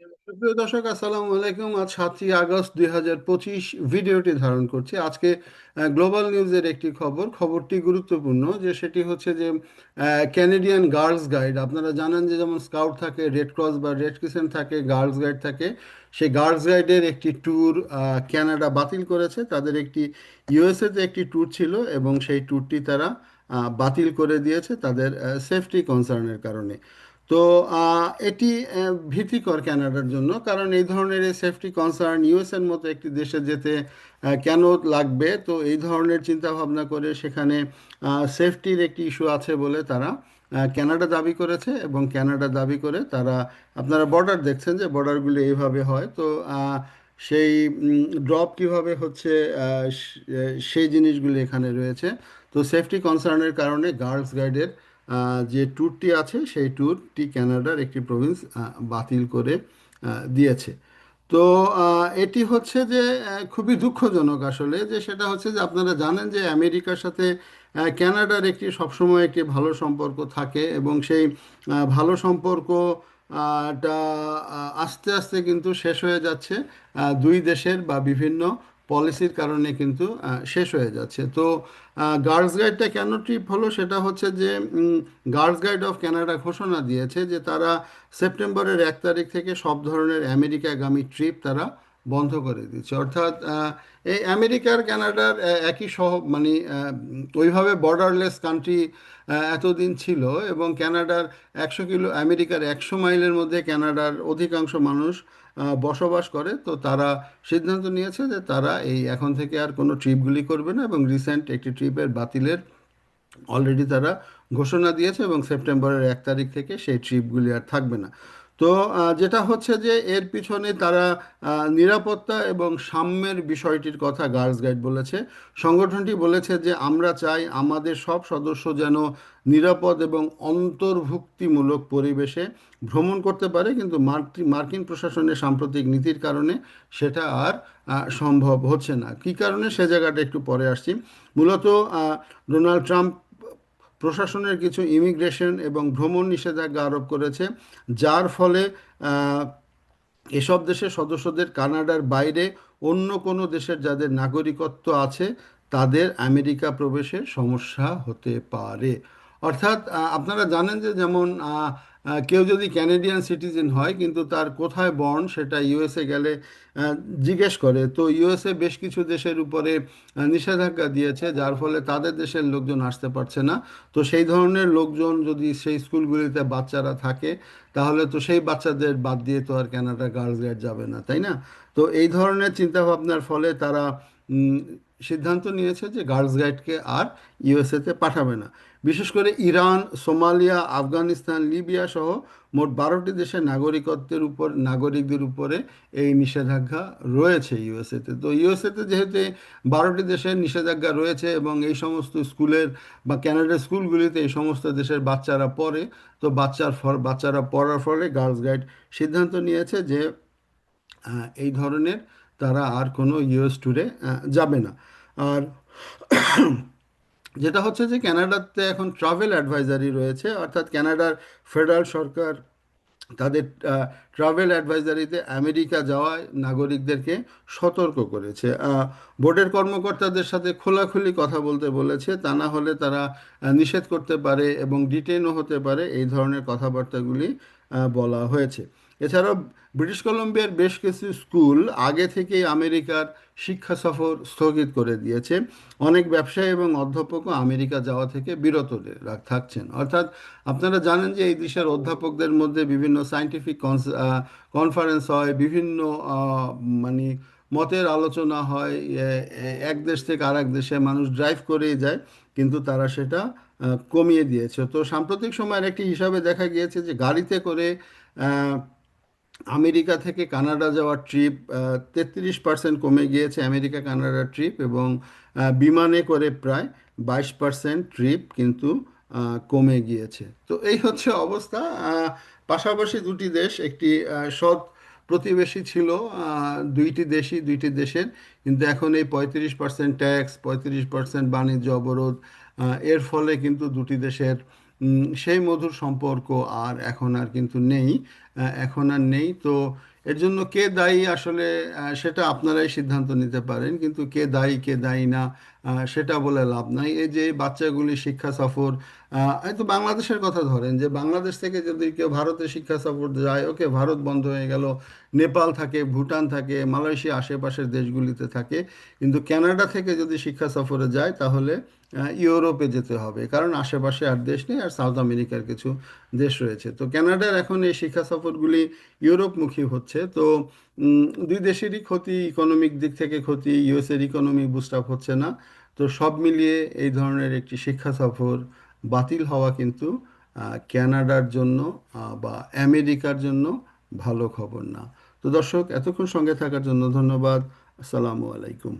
সুপ্রিয় দর্শক, আসসালামু আলাইকুম। আজ সাতই আগস্ট দুই হাজার পঁচিশ, ভিডিওটি ধারণ করছি। আজকে গ্লোবাল নিউজের একটি খবর। খবরটি গুরুত্বপূর্ণ যে সেটি হচ্ছে যে ক্যানেডিয়ান গার্লস গাইড আপনারা জানেন যে যেমন স্কাউট থাকে রেড ক্রস বা রেড ক্রিসেন্ট থাকে গার্লস গাইড থাকে। সেই গার্লস গাইডের একটি ট্যুর ক্যানাডা বাতিল করেছে। তাদের একটি ইউএসএতে একটি ট্যুর ছিল এবং সেই ট্যুরটি তারা বাতিল করে দিয়েছে তাদের সেফটি কনসার্নের কারণে। তো এটি ভীতিকর ক্যানাডার জন্য, কারণ এই ধরনের সেফটি কনসার্ন ইউএসএর মতো একটি দেশে যেতে কেন লাগবে? তো, এই ধরনের চিন্তা ভাবনা করে সেখানে সেফটির একটি ইস্যু আছে বলে তারা কানাডা দাবি করেছে এবং ক্যানাডা দাবি করে তারা, আপনারা বর্ডার দেখছেন যে বর্ডারগুলো এইভাবে হয়। তো সেই ড্রপ কীভাবে হচ্ছে সেই জিনিসগুলি এখানে রয়েছে। তো সেফটি কনসার্নের কারণে গার্লস গাইডের যে ট্যুরটি আছে, সেই ট্যুরটি ক্যানাডার একটি প্রভিন্স বাতিল করে দিয়েছে। তো এটি হচ্ছে যে খুবই দুঃখজনক আসলে যে সেটা হচ্ছে যে আপনারা জানেন যে আমেরিকার সাথে ক্যানাডার একটি সবসময় একটি ভালো সম্পর্ক থাকে এবং সেই ভালো সম্পর্ক টা আস্তে আস্তে কিন্তু শেষ হয়ে যাচ্ছে দুই দেশের বা বিভিন্ন পলিসির কারণে কিন্তু শেষ হয়ে যাচ্ছে। তো গার্লস গাইডটা কেন ট্রিপ হলো সেটা হচ্ছে যে গার্লস গাইড অফ ক্যানাডা ঘোষণা দিয়েছে যে তারা সেপ্টেম্বরের এক তারিখ থেকে সব ধরনের আমেরিকাগামী ট্রিপ তারা বন্ধ করে দিচ্ছে। অর্থাৎ এই আমেরিকার, কানাডার একই সহ মানে ওইভাবে বর্ডারলেস কান্ট্রি এতদিন ছিল এবং ক্যানাডার একশো কিলো, আমেরিকার একশো মাইলের মধ্যে ক্যানাডার অধিকাংশ মানুষ বসবাস করে। তো তারা সিদ্ধান্ত নিয়েছে যে তারা এই এখন থেকে আর কোনো ট্রিপগুলি করবে না এবং রিসেন্ট একটি ট্রিপের বাতিলের অলরেডি তারা ঘোষণা দিয়েছে এবং সেপ্টেম্বরের এক তারিখ থেকে সেই ট্রিপগুলি আর থাকবে না। তো যেটা হচ্ছে যে এর পিছনে তারা নিরাপত্তা এবং সাম্যের বিষয়টির কথা গার্লস গাইড বলেছে। সংগঠনটি বলেছে যে আমরা চাই আমাদের সব সদস্য যেন নিরাপদ এবং অন্তর্ভুক্তিমূলক পরিবেশে ভ্রমণ করতে পারে, কিন্তু মার্কিন প্রশাসনের সাম্প্রতিক নীতির কারণে সেটা আর সম্ভব হচ্ছে না। কী কারণে? সে জায়গাটা একটু পরে আসছি। মূলত ডোনাল্ড ট্রাম্প প্রশাসনের কিছু ইমিগ্রেশন এবং ভ্রমণ নিষেধাজ্ঞা আরোপ করেছে, যার ফলে এসব দেশের সদস্যদের কানাডার বাইরে অন্য কোনো দেশের যাদের নাগরিকত্ব আছে, তাদের আমেরিকা প্রবেশের সমস্যা হতে পারে। অর্থাৎ আপনারা জানেন যে যেমন কেউ যদি ক্যানাডিয়ান সিটিজেন হয়, কিন্তু তার কোথায় বর্ন সেটা ইউএসএ গেলে জিজ্ঞেস করে। তো ইউএসএ বেশ কিছু দেশের উপরে নিষেধাজ্ঞা দিয়েছে, যার ফলে তাদের দেশের লোকজন আসতে পারছে না। তো সেই ধরনের লোকজন যদি সেই স্কুলগুলিতে বাচ্চারা থাকে, তাহলে তো সেই বাচ্চাদের বাদ দিয়ে তো আর কানাডা গার্লস গাইড যাবে না, তাই না? তো এই ধরনের চিন্তাভাবনার ফলে তারা সিদ্ধান্ত নিয়েছে যে গার্লস গাইডকে আর ইউএসএতে পাঠাবে না। বিশেষ করে ইরান, সোমালিয়া, আফগানিস্তান, লিবিয়া সহ মোট বারোটি দেশের নাগরিকত্বের উপর, নাগরিকদের উপরে এই নিষেধাজ্ঞা রয়েছে ইউএসএতে। তো ইউএসএতে যেহেতু বারোটি দেশের নিষেধাজ্ঞা রয়েছে এবং এই সমস্ত স্কুলের বা ক্যানাডার স্কুলগুলিতে এই সমস্ত দেশের বাচ্চারা পড়ে, তো বাচ্চার বাচ্চারা পড়ার ফলে গার্লস গাইড সিদ্ধান্ত নিয়েছে যে এই ধরনের তারা আর কোনো ইউএস ট্যুরে যাবে না। আর যেটা হচ্ছে যে কানাডাতে এখন ট্রাভেল অ্যাডভাইজারি রয়েছে, অর্থাৎ কানাডার ফেডারেল সরকার তাদের ট্রাভেল অ্যাডভাইজারিতে আমেরিকা যাওয়ায় নাগরিকদেরকে সতর্ক করেছে। বোর্ডের কর্মকর্তাদের সাথে খোলাখুলি কথা বলতে বলেছে, তা না হলে তারা নিষেধ করতে পারে এবং ডিটেনও হতে পারে এই ধরনের কথাবার্তাগুলি বলা হয়েছে। এছাড়াও ব্রিটিশ কলম্বিয়ার বেশ কিছু স্কুল আগে থেকেই আমেরিকার শিক্ষা সফর স্থগিত করে দিয়েছে। অনেক ব্যবসায়ী এবং অধ্যাপকও আমেরিকা যাওয়া থেকে বিরত থাকছেন। অর্থাৎ আপনারা জানেন যে এই দেশের অধ্যাপকদের মধ্যে বিভিন্ন সায়েন্টিফিক কনফারেন্স হয়, বিভিন্ন মানে মতের আলোচনা হয় এক দেশ থেকে আর এক দেশে মানুষ ড্রাইভ করেই যায়, কিন্তু তারা সেটা কমিয়ে দিয়েছে। তো সাম্প্রতিক সময়ের একটি হিসাবে দেখা গিয়েছে যে গাড়িতে করে আমেরিকা থেকে কানাডা যাওয়ার ট্রিপ তেত্রিশ পার্সেন্ট কমে গিয়েছে আমেরিকা কানাডা ট্রিপ এবং বিমানে করে প্রায় বাইশ পার্সেন্ট ট্রিপ কিন্তু কমে গিয়েছে। তো এই হচ্ছে অবস্থা। পাশাপাশি দুটি দেশ, একটি সৎ প্রতিবেশী ছিল দুইটি দেশই, দুইটি দেশের, কিন্তু এখন এই পঁয়ত্রিশ পার্সেন্ট ট্যাক্স, পঁয়ত্রিশ পার্সেন্ট বাণিজ্য অবরোধ এর ফলে কিন্তু দুটি দেশের সেই মধুর সম্পর্ক আর এখন আর কিন্তু নেই এখন আর নেই। তো এর জন্য কে দায়ী আসলে সেটা আপনারাই সিদ্ধান্ত নিতে পারেন, কিন্তু কে দায়ী কে দায়ী না সেটা বলে লাভ নাই। এই যে বাচ্চাগুলি শিক্ষা সফর আহ, এই তো বাংলাদেশের কথা ধরেন যে বাংলাদেশ থেকে যদি কেউ ভারতে শিক্ষা সফর যায় ওকে ভারত বন্ধ হয়ে গেল নেপাল থাকে ভুটান থাকে মালয়েশিয়া আশেপাশের দেশগুলিতে থাকে কিন্তু কানাডা থেকে যদি শিক্ষা সফরে যায় তাহলে ইউরোপে যেতে হবে। কারণ আশেপাশে আর দেশ নেই আর সাউথ আমেরিকার কিছু দেশ রয়েছে। তো কানাডার এখন এই শিক্ষা সফরগুলি ইউরোপমুখী হচ্ছে। তো দুই দেশেরই ক্ষতি ইকোনমিক দিক থেকে ক্ষতি ইউএসের ইকোনমি বুস্ট আপ হচ্ছে না। তো সব মিলিয়ে এই ধরনের একটি শিক্ষা সফর বাতিল হওয়া কিন্তু ক্যানাডার জন্য বা আমেরিকার জন্য ভালো খবর না। তো দর্শক, এতক্ষণ সঙ্গে থাকার জন্য ধন্যবাদ। আসসালামু আলাইকুম।